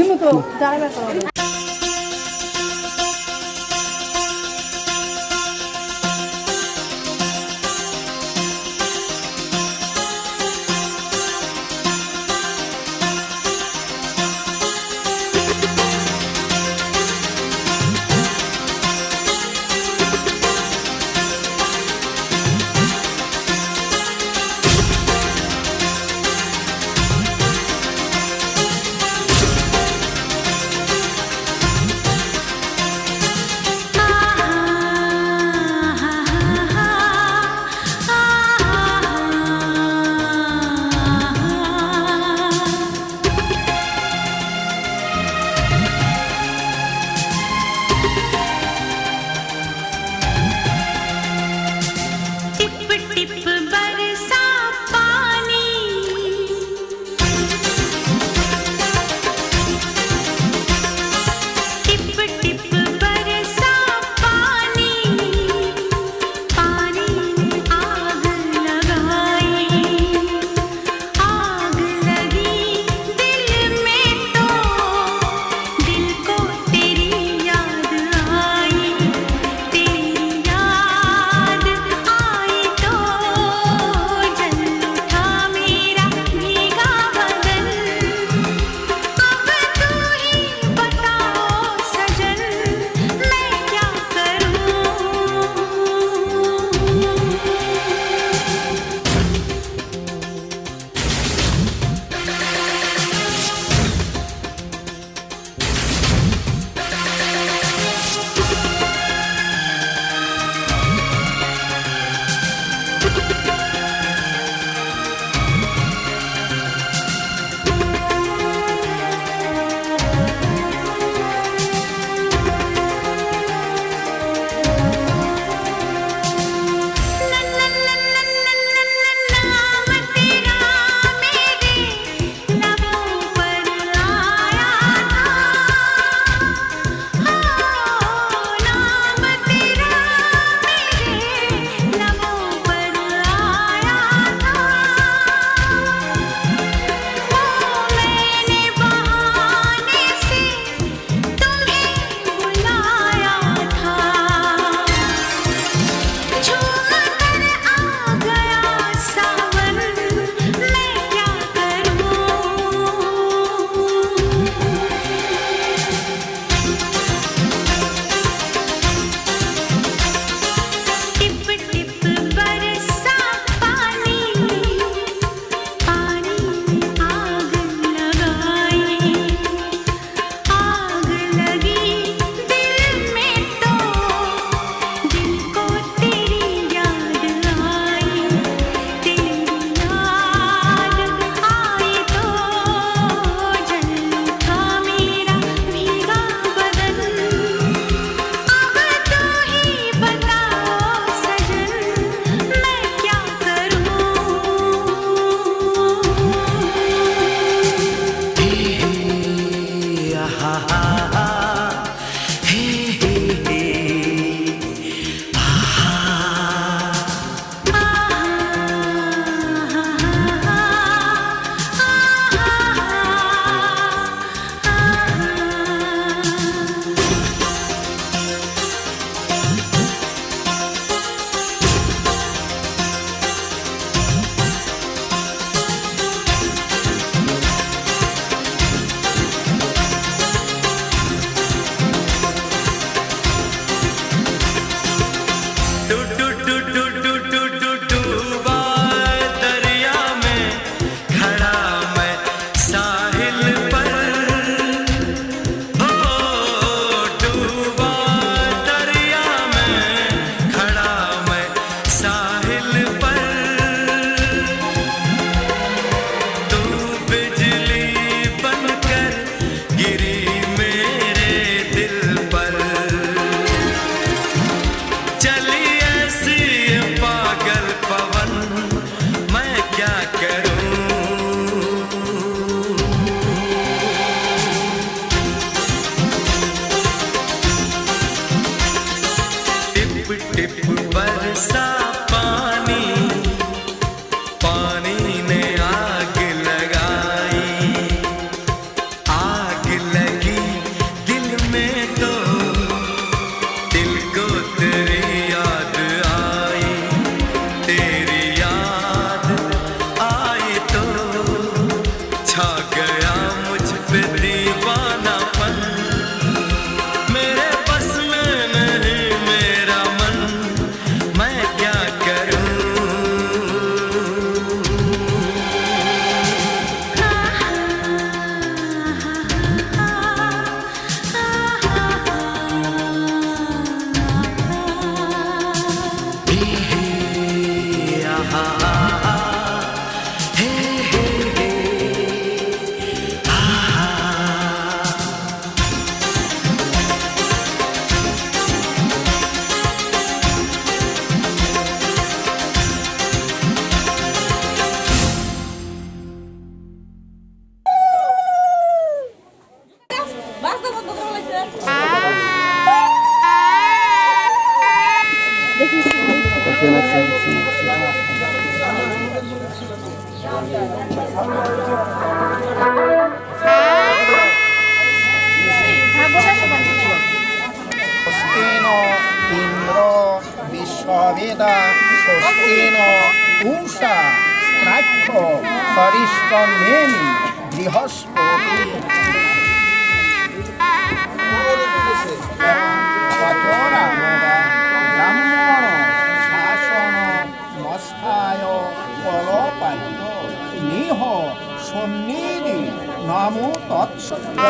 দিমু তো দাঁড়াবে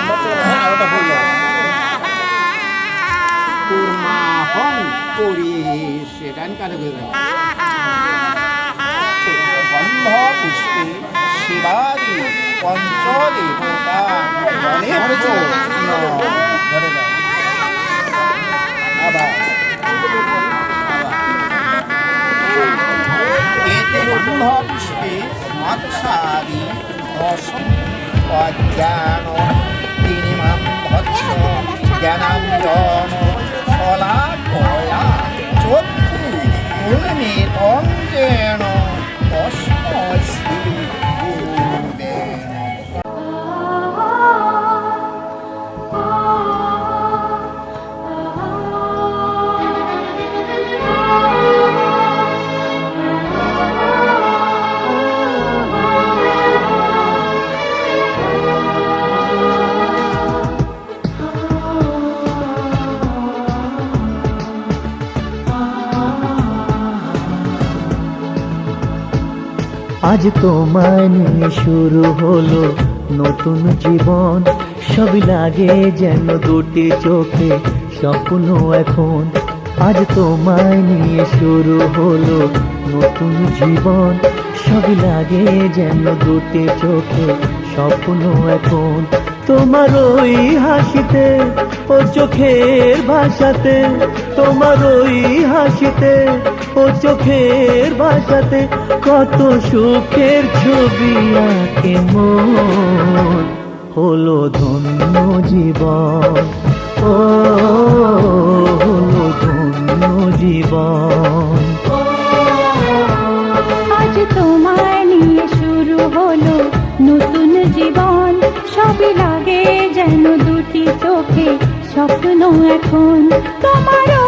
তৎস ওটা বলল কুর্মাহং পুরী সেটান কারে বন্ধ পুষ্পে শিবাদি পঞ্চদেবতা গণেশ ধরে যাও আবার এতে বন্ধ পুষ্পে মৎসাদি দশম অজ্ঞান জ্ঞানাঞ্জন আজ তোমায় নিয়ে শুরু হলো নতুন জীবন। সবই লাগে যেন দুটি চোখে স্বপ্ন এখন। আজ তোমায় নিয়ে শুরু হলো নতুন জীবন। সবই লাগে যেন দুটি চোখে স্বপ্ন এখন। তোমার ওই হাসিতে ও চোখের ভাষাতে, তোমার ওই হাসিতে ও চোখের ভাষাতে কত সুখের ছবি আঁকে মন। হলো ধন্য জীবন। ও, হলো ধন্য জীবন। আজ তোমায় সবই লাগে যেন দুটি চোখে স্বপ্ন এখন? তোমার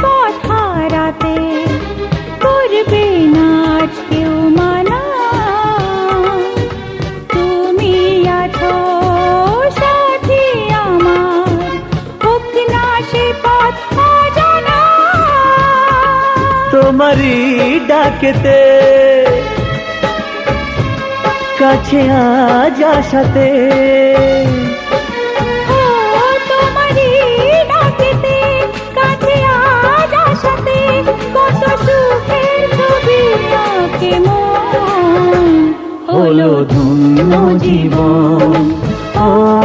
তোমারই ডাকেতে কাছে আজ আসাতে হলো ধন্য জীবন। ও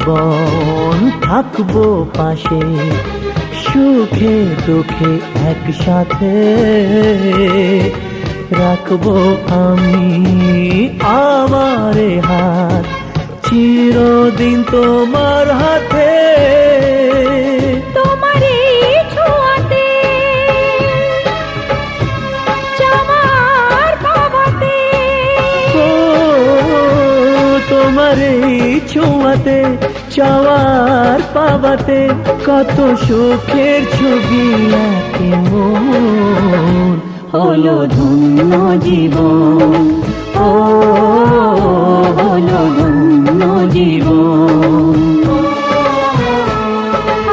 জীবন থাকব পাশে সুখে দুঃখে একসাথে। রাখব আমি আমার হাত চিরদিন তোমার হাতে। তোমার ছোঁয়াতে চাওয়ার পাবাতে কত সুখের ছবি আঁকে মন। হলো ধন্য জীবন। ও, হলো ধন্য জীবন।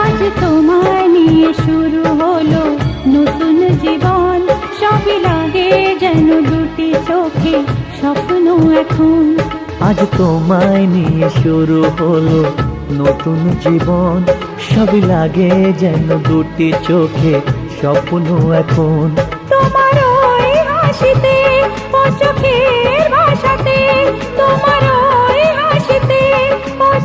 আজ তোমায় নিয়ে শুরু হলো নতুন জীবন। সবই লাগে যেন দুটি চোখে স্বপ্ন এখন। আজ তোমায় নিয়ে শুরু হলো নতুন জীবন। সবই লাগে যেন দুটি চোখে স্বপ্ন এখন। তোমার ওই হাসিতে ও চোখের ভাষাতে। তোমার ওই হাসিতে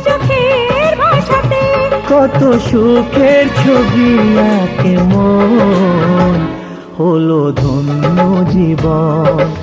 চোখের ভাষাতে। কত সুখের ছবি আঁকে মন হলো ধন্য জীবন।